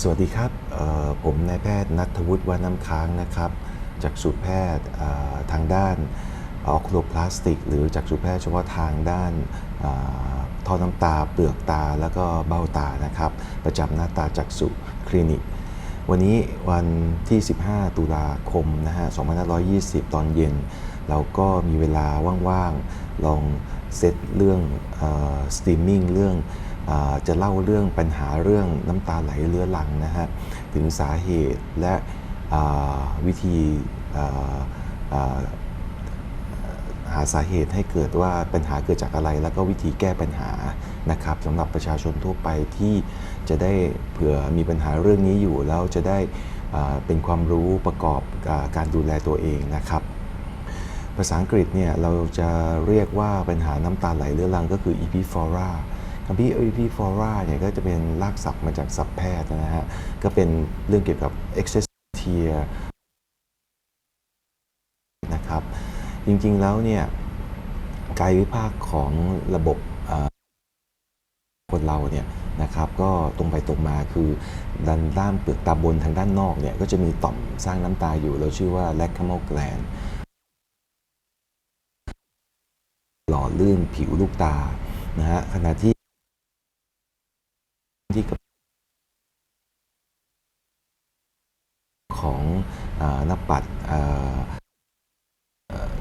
สวัสดีครับ ผมนายแพทย์นัทวุฒิวาน้ำค้างนะครับ จากสูตรแพทย์ทางด้านออคูโลพลาสติก หรือจากสูตรแพทย์เฉพาะทางด้านท่อน้ำตา เปลือกตา แล้วก็เบ้าตานะครับ ประจำหน้าตาจากสุคลินิก วันนี้วันที่ 15 ตุลาคมนะฮะ2520 ตอนเย็น เราก็มีเวลาว่างๆ ลองเซตเรื่องสตรีมมิ่งเรื่อง จะเล่าเรื่องปัญหาเรื่องน้ำตาไหลเรื้อรังนะฮะถึงสาเหตุและวิธีหาสาเหตุให้เกิดว่าปัญหาเกิดจากอะไร แล้วก็วิธีแก้ปัญหานะครับสำหรับประชาชนทั่วไปที่จะได้เผื่อมีปัญหาเรื่องนี้อยู่แล้วจะได้เป็นความรู้ประกอบอการดูแลตัวเองนะครับ ภาษาอังกฤษเนี่ยเราจะเรียกว่าปัญหาน้ำตาไหลเรื้อรังก็คือ epiphora คำที่ epiphora เนี่ยก็จะเป็นรากศัพท์มาจากศัพท์แพทย์นะฮะ ก็เป็นเรื่องเกี่ยวกับ excess tear นะครับ จริงๆแล้วเนี่ยกายวิภาคของระบบคนเราเนี่ยนะครับก็ตรงไปตรงมาคือด้านด้านเปลือกตาบนทางด้านนอกเนี่ยก็จะมีต่อมสร้างน้ำตาอยู่เราชื่อว่า lacrimal gland หล่อลื่นผิวลูกตานะฮะขณะที่กับของอาหน้าปัดอ่า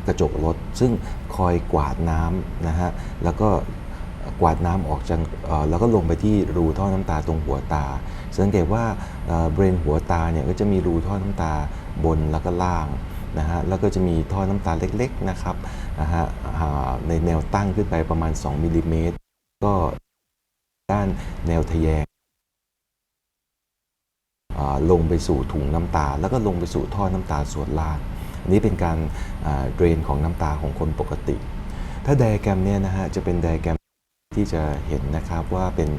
กระจกรถ ซึ่งคอยกวาดน้ำนะฮะแล้วก็กวาดน้ำออกจากแล้วก็ลงไปที่รูท่อน้ำตาตรงหัวตา สังเกตว่าเบรนหัวตาเนี่ยก็จะมีรูท่อน้ำตาบนแล้วก็ล่างนะฮะแล้วก็จะมีท่อน้ำตาเล็กๆนะครับนะฮะในแนวตั้งขึ้นไปประมาณ 2มิลลิเมตรก็ด้านแนวทะแยงลงไปสู่ถุงน้ำตา แล้วก็ลงไปสู่ท่อน้ำตาส่วนล่าง อันนี้เป็นการเดรนของน้ำตาของคนปกติ ถ้าไดแกรมเนี่ยนะฮะจะเป็นไดแกรมที่จะเห็นนะครับว่าเป็น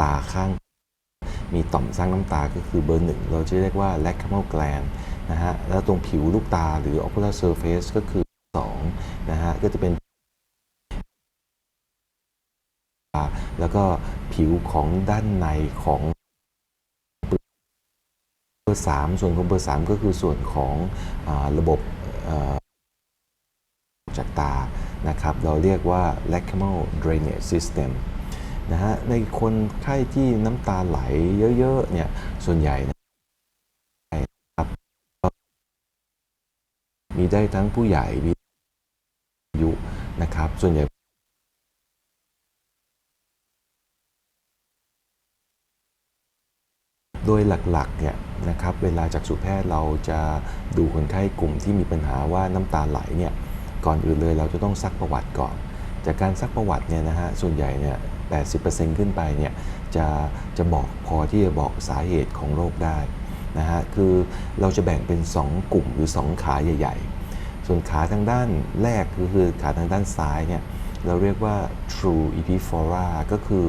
ตาข้าง มีต่อมสร้างน้ำตาก็คือเบอร์หนึ่งเราจะเรียกว่า lacrimal gland นะฮะแล้วตรงผิวลูกตาหรือ ocular surface ก็คือ2นะฮะก็จะเป็นแล้วก็ผิวของด้านในของเบอร์สามส่วนของเบอร์สามก็คือส่วนของอระบบ จากตานะครับ เราเรียกว่า lacrimal drainage system นะฮะ ในคนไข้ที่น้ำตาไหลเยอะๆ เนี่ย ส่วนใหญ่นะครับ มีได้ทั้งผู้ใหญ่มีอายุนะครับ ส่วนใหญ่ โดยหลักๆเนี่ยนะครับเวลาจากสุแพทย์เราจะดูคนไข้กลุ่มที่มีปัญหาว่าน้ำตาไหลเนี่ยก่อนอื่นเลยเราจะต้องซักประวัติก่อน จากการซักประวัติเนี่ยนะฮะส่วนใหญ่เนี่ย80%ขึ้นไปเนี่ยจะจะบอกพอที่จะบอกสาเหตุของโรคได้นะฮะคือเราจะแบ่งเป็น 2 กลุ่มหรือ 2 ขาใหญ่ ๆ ส่วนขาทางด้านแรกก็คือขาทางด้านซ้ายเนี่ยเราเรียกว่า true epiphora ก็คือ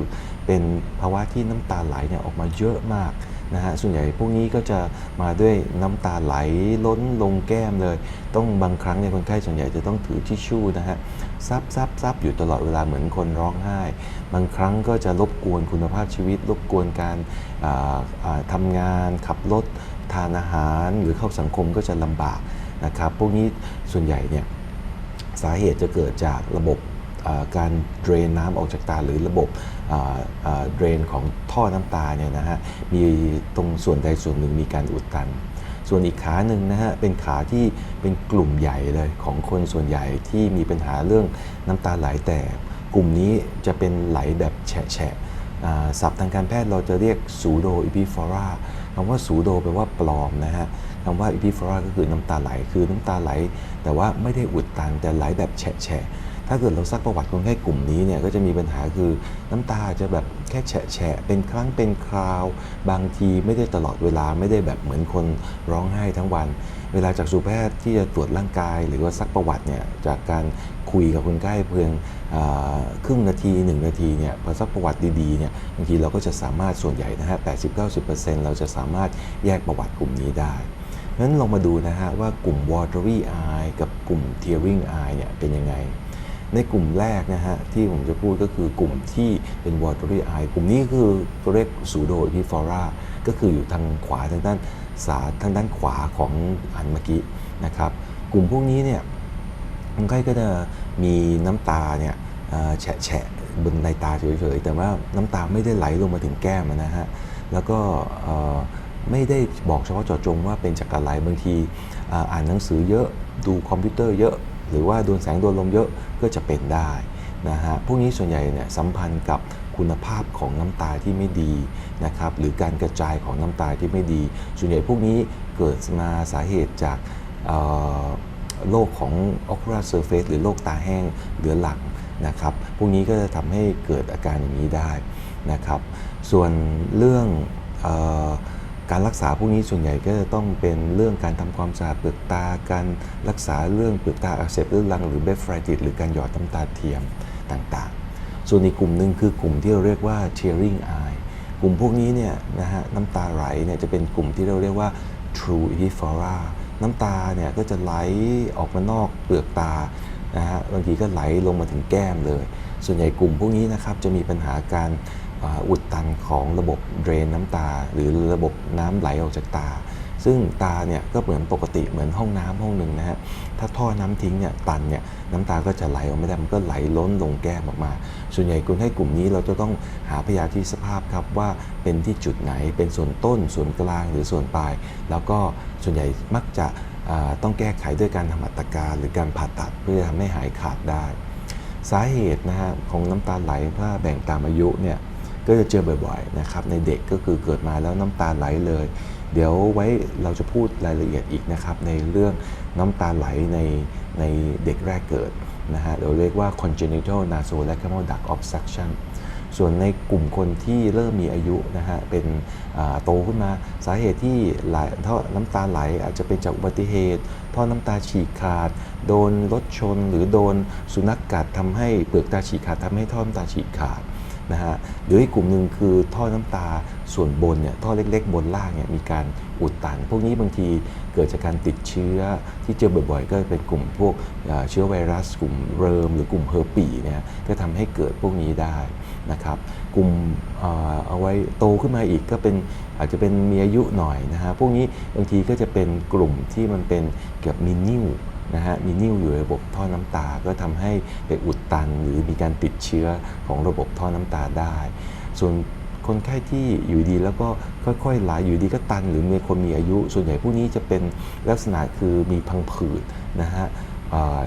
เป็นภาวะที่น้ำตาไหลเนี่ยออกมาเยอะมาก นะฮะส่วนใหญ่พวกนี้ก็จะมาด้วยน้ำตาไหลล้นลงแก้มเลย ต้องบางครั้งเนี่ยคนไข้ส่วนใหญ่จะต้องถือทิชชู่นะฮะซับซับซับอยู่ตลอดเวลาเหมือนคนร้องไห้ บางครั้งก็จะรบกวนคุณภาพชีวิต รบกวนการอ่าอ่าทำงานขับรถทานอาหารหรือเข้าสังคมก็จะลำบากนะครับ พวกนี้ส่วนใหญ่เนี่ยสาเหตุจะเกิดจากระบบ การเดรนน้ำออกจากตาหรือระบบเดรนของท่อน้ำตาเนี่ยนะฮะมีตรงส่วนใดส่วนหนึ่งมีการอุดตัน ส่วนอีกขาหนึ่งนะฮะเป็นขาที่เป็นกลุ่มใหญ่เลยของคนส่วนใหญ่ที่มีปัญหาเรื่องน้ำตาไหลแต่กลุ่มนี้จะเป็นไหลแบบแฉะศัพท์ทางการแพทย์เราจะเรียก pseudo epiphora คำว่า pseudo แปลว่าปลอมนะฮะคำว่า epiphora ก็คือน้ำตาไหล คือน้ำตาไหล แต่ว่าไม่ได้อุดตันแต่ไหลแบบแฉะ ถ้าเกิดเราซักประวัติคนไข้กลุ่มนี้เนี่ยก็จะมีปัญหาคือน้ำตาจะแบบแค่แฉะเป็นครั้งเป็นคราว บางทีไม่ได้ตลอดเวลาไม่ได้แบบเหมือนคนร้องไห้ทั้งวัน เวลาจากสูแพทย์ที่จะตรวจร่างกาย หรือว่าซักประวัติเนี่ยจากการคุยกับคนไข้เพียงอ่าครึ่งนาที 1 นาทีเนี่ยพอซักประวัติดีๆเนี่ยบางทีเราก็จะสามารถส่วนใหญ่นะฮะ80-90%เราจะสามารถแยกประวัติกลุ่มนี้ได้งั้นลองมาดูนะฮะว่ากลุ่ม watery eye กับกลุ่ม tearing eye เนี่ยเป็นยังไง ในกลุ่มแรกนะฮะที่ผมจะพูดก็คือกลุ่มที่เป็น watery eye กลุ่มนี้คือตัวเรียก pseudo epiphora ก็คืออยู่ทางขวาทางด้านสาทางด้านขวาของอันเมื่อกี้นะครับ กลุ่มพวกนี้เนี่ยคนไข้ก็จะมีน้ำตาเนี่ยแฉะแฉะบนในตาเฉยๆ แต่ว่าน้ำตาไม่ได้ไหลลงมาถึงแก้มนะฮะ แล้วก็ไม่ได้บอกเฉพาะเจาะจงว่าเป็นจากอะไรบางทีอ่านหนังสือเยอะดูคอมพิวเตอร์เยอะ หรือว่าโดนแสงโดนลมเยอะก็จะเป็นได้นะฮะพวกนี้ส่วนใหญ่เนี่ยสัมพันธ์กับคุณภาพของน้ำตาที่ไม่ดีนะครับหรือการกระจายของน้ำตาที่ไม่ดี ส่วนใหญ่พวกนี้เกิดมาสาเหตุจากโรคของ ocular surface หรือโรคตาแห้งเหลือหลังนะครับ พวกนี้ก็จะทำให้เกิดอาการอย่างนี้ได้นะครับ ส่วนเรื่องอ การรักษาพวกนี้ส่วนใหญ่ก็จะต้องเป็นเรื่องการทำความสะอาดเปลือกตา การรักษาเรื่องเปลือกตาอักเสบเรื้อรังหรือเบฟไฟติสหรือการหยอดน้ำตาเทียมต่างๆ ส่วนอีกกลุ่มหนึ่งคือกลุ่มที่เราเรียกว่า tearing eye กลุ่มพวกนี้เนี่ยนะฮะน้ำตาไหลเนี่ยจะเป็นกลุ่มที่เราเรียกว่า true ephora น้ำตาเนี่ยก็จะไหลออกมานอกเปลือกตานะฮะบางทีก็ไหลลงมาถึงแก้มเลย ส่วนใหญ่กลุ่มพวกนี้นะครับจะมีปัญหาการ อุดตันของระบบเดรนน้ำตา หรือระบบน้ำไหลออกจากตา ซึ่งตาเนี่ยก็เหมือนปกติเหมือนห้องน้ำห้องหนึ่งนะฮะถ้าท่อน้ำทิ้งเนี่ยตันเนี่ยน้ำตาก็จะไหลออกไม่ได้มันก็ไหลล้นลงแก้มออกมา ส่วนใหญ่คนให้กลุ่มนี้เราจะต้องหาพยาธิสภาพครับว่าเป็นที่จุดไหนเป็นส่วนต้นส่วนกลางหรือส่วนปลาย แล้วก็ส่วนใหญ่มักจะต้องแก้ไขด้วยการทำหัตการหรือการผ่าตัดเพื่อทำให้หายขาดได้ สาเหตุนะฮะของน้ำตาไหลถ้าแบ่งตามอายุเนี่ย ก็จะเจอบ่อยๆนะครับในเด็กก็คือเกิดมาแล้วน้ำตาไหลเลย เดี๋ยวไว้เราจะพูดรายละเอียดอีกนะครับในเรื่องน้ำตาไหลในในเด็กแรกเกิดนะฮะเราเรียกว่า congenital nasolacrimal duct obstruction ส่วนในกลุ่มคนที่เริ่มมีอายุนะฮะเป็นโตขึ้นมาสาเหตุที่ไหลท่อน้ำตาไหลอาจจะเป็นจากอุบัติเหตุ ท่อน้ำตาฉีกขาด โดนรถชน หรือโดนสุนัขกัดทำให้เปลือกตาฉีกขาดทำให้ท่อน้ำตาฉีกขาด นะฮะหรืออีกกลุ่มหนึ่งคือท่อน้ำตาส่วนบนเนี่ยท่อเล็ก ๆ บนล่างเนี่ยมีการอุดตัน พวกนี้บางทีเกิดจากการติดเชื้อที่เจอบ่อยๆ ก็เป็นกลุ่มพวกเชื้อไวรัส กลุ่มเริม หรือกลุ่มเฮอร์ปีเนี่ยก็ทำให้เกิดพวกนี้ได้นะครับกลุ่มเอเอาไว้โตขึ้นมาอีกก็เป็นอาจจะเป็นมีอายุหน่อยนะฮะพวกนี้บางทีก็จะเป็นกลุ่มที่มันเป็นเกี่ยวกับมีนิ่ว นะฮะมีนิ่วอยู่ในระบบท่อน้ำตา ก็ทำให้ไปอุดตันหรือมีการติดเชื้อของระบบท่อน้ำตาได้ ส่วนคนไข้ที่อยู่ดีแล้วก็ค่อยๆไหลอยู่ดีก็ตัน หรือมีคนมีอายุ ส่วนใหญ่พวกนี้จะเป็นลักษณะคือมีพังผืดนะฮะ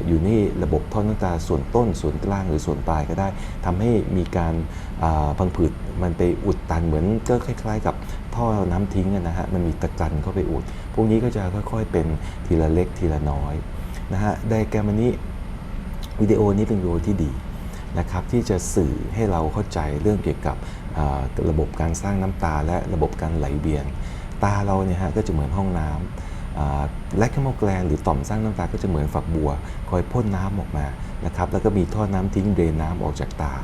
อยู่ในระบบท่อน้ำตาส่วนต้นส่วนกลางหรือส่วนปลายก็ได้ทำให้มีการพังผืดมันไปอุดตันเหมือนก็คล้าย ๆ กับท่อน้ำทิ้งนะฮะมันมีตะกันเข้าไปอุด พวกนี้ก็จะค่อยๆเป็นทีละเล็กทีละน้อย นะฮะไดแกรมอันนี้วิดีโอนี้เป็นวิดีโอที่ดีนะครับที่จะสื่อให้เราเข้าใจเรื่องเกี่ยวกับระบบการสร้างน้ำตาและระบบการไหลเวียน ตาเราเนี่ยฮะก็จะเหมือนห้องน้ำและแคมแกลนหรือต่อมสร้างน้ำตาก็จะเหมือนฝักบัว คอยพ่นน้ำออกมานะครับแล้วก็มีท่อน้ำทิ้งเดรนน้ำออกจากตา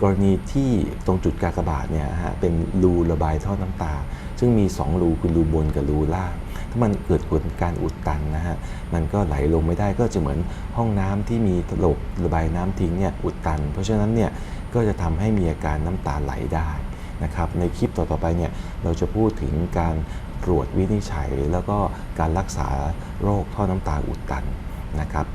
กรณีที่ตรงจุดกากบาทเนี่ยฮะเป็นรูระบายท่อน้ำตา ซึ่งมี 2 รูคือรูบนกับรูล่าง ถ้ามันเกิดกลการอุดตันนะฮะมันก็ไหลลงไม่ได้ก็จะเหมือนห้องน้ำที่มีระบระบายน้ำทิ้งเนี่ยอุดตัน เพราะฉะนั้นเนี่ยก็จะทำให้มีอาการน้ำตาไหลได้นะครับในคลิปต่อๆไปเนี่ยเราจะพูดถึงการตรวจวินิจฉัย แล้วก็การรักษาโรคท่อน้ำตาอุดตันนะครับ